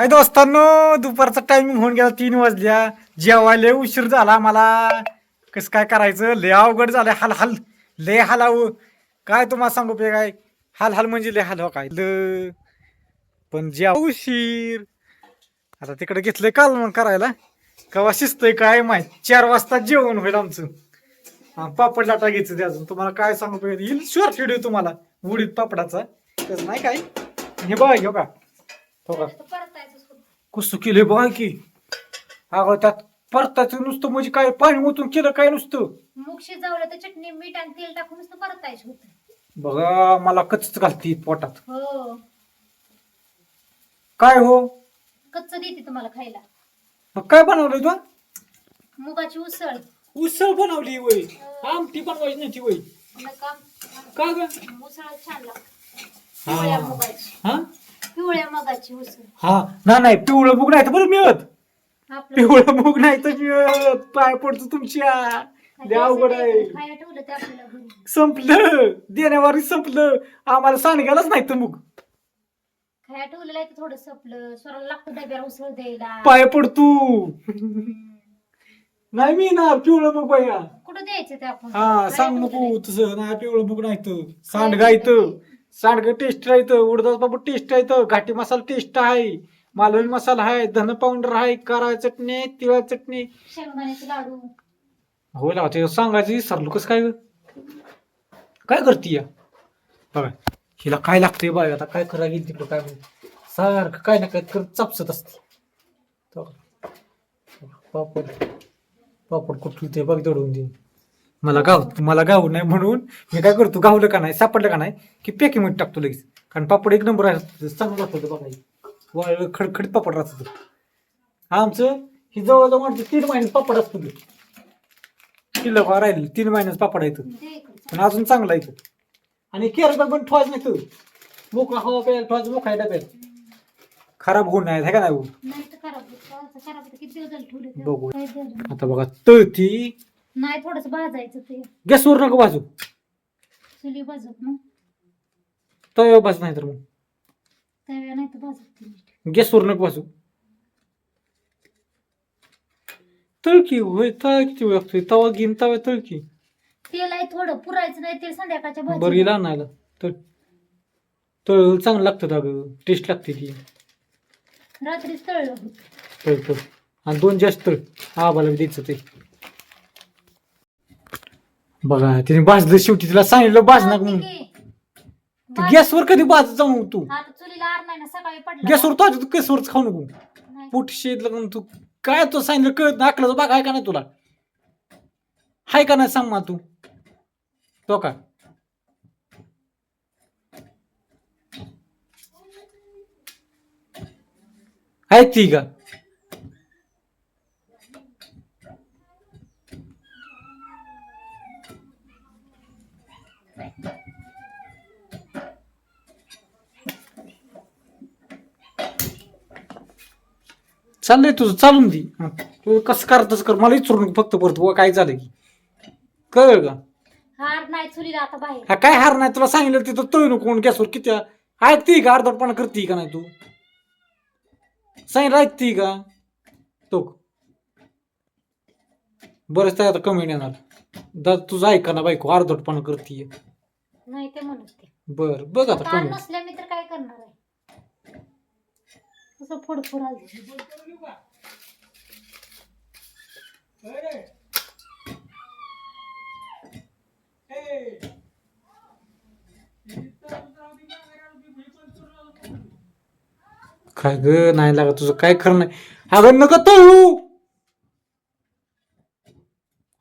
हाय दोस्तांनो दुपारचा टायमिंग होऊन गेला तीन वाजल्या. जेवायला उशीर झाला मला कसं काय करायचं? लय अवघड झालं हाल हाल. लय हालाव काय तुम्हाला सांगू पे काय? हाल हाल म्हणजे लय हाल हो काय? ल. पण जेव उशीर. आता तिकडे घेतलंय काल मग करायला. कवा शिजतंय काय माहीत? चार वाजता जेवण होईल आमचं. पापड लाटा घ्यायचं ते अजून. तुम्हाला काय सांगू पे येईल शॉर्ट व्हिडिओ तुम्हाला. उडीत पापडाचा. नाही काय? हे बघ घेऊ का हो का? कसं केलंय बघा की अगं त्यात परताचं नुसतं म्हणजे काय पाणी ओतून केलं काय नुसतं? मूग शिजवलं तर चटणी मीठ आणि तेल टाकून नुसतं परतायचं होतं. बघा मला कच्च घालती पोटात. हो. काय हो? कच्च देते तुम्हाला खायला. मग काय बनवलंय तू? मुगाची उसळ. उसळ बनवली वय आमटी बनवायची नाही ती वय नका का ग? उसळ छान लागते. पिवळ्या हा मुगाची. हा? पिवळ्या मुगाची उसळ. हा ना नाही पिवळं मूग नाही तर बरं मिळत. आपलं पिवळं मूग. नाही तर मिळत. पाय पडतो तुमच्या. लय अवघड आहे. खायला ठेवलं ते आपल्याला घरी? संपलं. देण्यावारी संपलं. आम्हाला सांगायलाच नाही तर मूग. खायला ठेवलेलं आहे ते थोडं सपलं. स्वराला लागतं डब्याला उसळ द्यायला. पाय पडतो. नाही मी ना पिवळं मूग बाया. कुठं द्यायचं ते आपण? हा खायला सांग ठेवलेलं नको आहे. तसं. नाही पिवळं मूग नाही तर. सांडगा येतं सांडग टेस्ट राहतं उडदाच बाबू टेस्ट राहतं घाटी मसाला टेस्ट आहे मालवणी मसाला आहे धन पावडर आहे कारा चटणी तिळा चटणी शेंगदाण्याचे लाडू हो लावा ते सांगायचं विसरलो कसं काय ग? काय करते या बघा हिला काय लागतंय बघा आता काय करा गेली तिकडं काय माहिती. सारखं काय ना काय करत चापसत असते तो बघा. पापड पापड कुठलं ते बघ दडवून दे मला गाव मला गाव नाही म्हणून मी काय करतो गावलं का नाही सापडलं का नाही की पॅकिंग टाकतो लगेच कारण पापड एक नंबर आहे चांगलं लागतं बघा वाळ खडखडीत पापड राहतं. आमचं ही जवळजवळ म्हणते तीन महिन्यात पापड असतो ते. किलो का राहिलं तीन महिन्यात पापड येतं इकडं. पण अजून चांगला येतो आणि केरळ पण ठेवायचं नाही तू मोकळा हवा प्यायला ठेवायचं मोकळा डब्यात खराब होऊन नाही है का नाही? बघू. आता बघा तळती नाही थोडस भाजायचं ते. गॅसवर नको भाजू. चुली भाजत ना तव्यावर भाज नाही तर मग. त्यावेळेला नाही तर भाजत ते नीट. गॅसवर नको भाजू. तळकी होय तळा किती वेळ लागतोय तवा घेईन तवा तळकी. तेल आहे थोडं पुरायचं नाही तेल संध्याकाळच्या बरं भाजी गेला आणायला. तळ. तळ चांगलं लागतं अगं टेस्ट लागते ती. रात्रीच तळलं होतं. तळ तळ. आणि दोन जास्त तळ. आबाला बी द्यायचं ते. बघा तिने भाजलं शेवटी तिला सांगितलं भाजणार म्हणून. ते गॅसवर कधी भाज जाऊ तू? आता चुलीला आर नाही ना सकाळी पडला गॅसवर तो तू गॅसवरच खाऊ नको. नाही. पोट शेत लागून तू काय तो सांगितलं कळत ना अकलाचा बाग आहे का नाही तुला? हाय का नाही सांग मला तू? तो का? ऐकती का? चाललंय तुझं चालून दे. तू कसं करतच कर मला विचारू नको फक्त परत बुवा काय झालं की. कळ का? हार नाही चुलीला आता बाहेर. हा काय हार नाही? तुला सांगितलं तिथं तळू नको म्हणून गॅसवर किती ऐकती का अर्धटपणा करते का नाही तू? सांगितलं ऐकती का? तो बरंच काय आता कमी येणार. दा तुझं ऐका ना बायको अर्धटपणा करते नाही ते म्हणत ते. बर बघ आता ताण कमी. नसल्या मी तर काय करणार आहे? कसं फोडफोड आली. काय ग नाही लागत तुझं. काय खरं नाही. अगं नका तळू.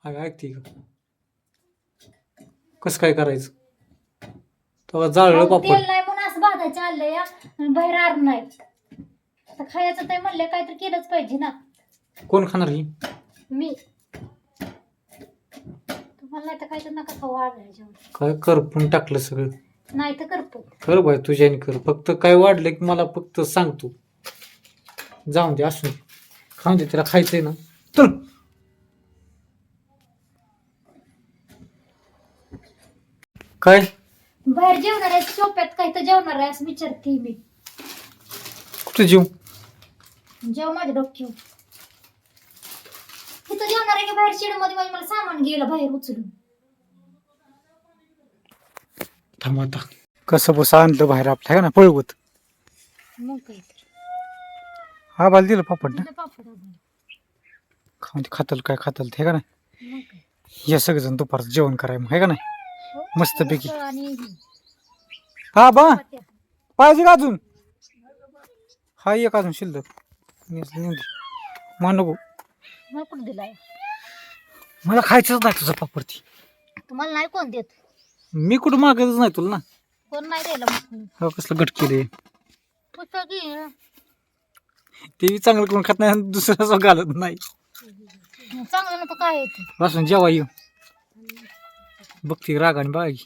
अगं ऐकते कसं काय करायचं? तेव्हा जाळलं पापड. तेल नाही म्हणून असं भाजायचं आलंय या. आणि बाहेर आर नाही आता खायचं ते म्हणले काहीतरी केलंच पाहिजे ना. कोण खाणार ही? मी. तुम्हाला नाही तर खायचं नका खाऊ काय करपून टाकलं सगळं? नाही तर करतो कर बाय तुझ्याने कर. फक्त काय वाढलं की मला फक्त सांग तू. जाऊन दे असून. खाऊन दे तिला खायचंय ना. चल. काय? बाहेर जेवणार आहे सोप्यात काही तर जेवणार आहे असं विचारते मी. कुठं जीव जेव्हा माझ्या डोक्यावर. तिथं जेवणार आहे की बाहेर शेडमध्ये? म्हणजे मला सामान गेलं बाहेर उचलून. थांब आता. कसं बस आणलं बाहेर आपल्या है ना पळवत. मग काय तर. हा बाल दिलं पापड ना? तिथं पापड आणून. खाऊन ते खातल काय खातल ते का नाही? मग काय. या सगळेजण दुपारचं जेवण करायला मग है का नाही? हो, मस्तपैकी. उसळ आणि ही, हा बा. पाहिजे का अजून? हा एक अजून शिल्लक. मा नको. मला कुठं दिलाय? मला खायचंच नाही तुझं पापड ती तुम्हाला नाही कोण देत? मी कुठं मागतच नाही तुला ना. कोण नाही द्यायला मग हा कसलं गट केले. पुस्तक घे. ते चांगलं करून खात नाही आणि दुसरं असं घालत नाही. चांगलं ना तर काय येते बसून जेवा येऊ. बघ ती रागाने बागी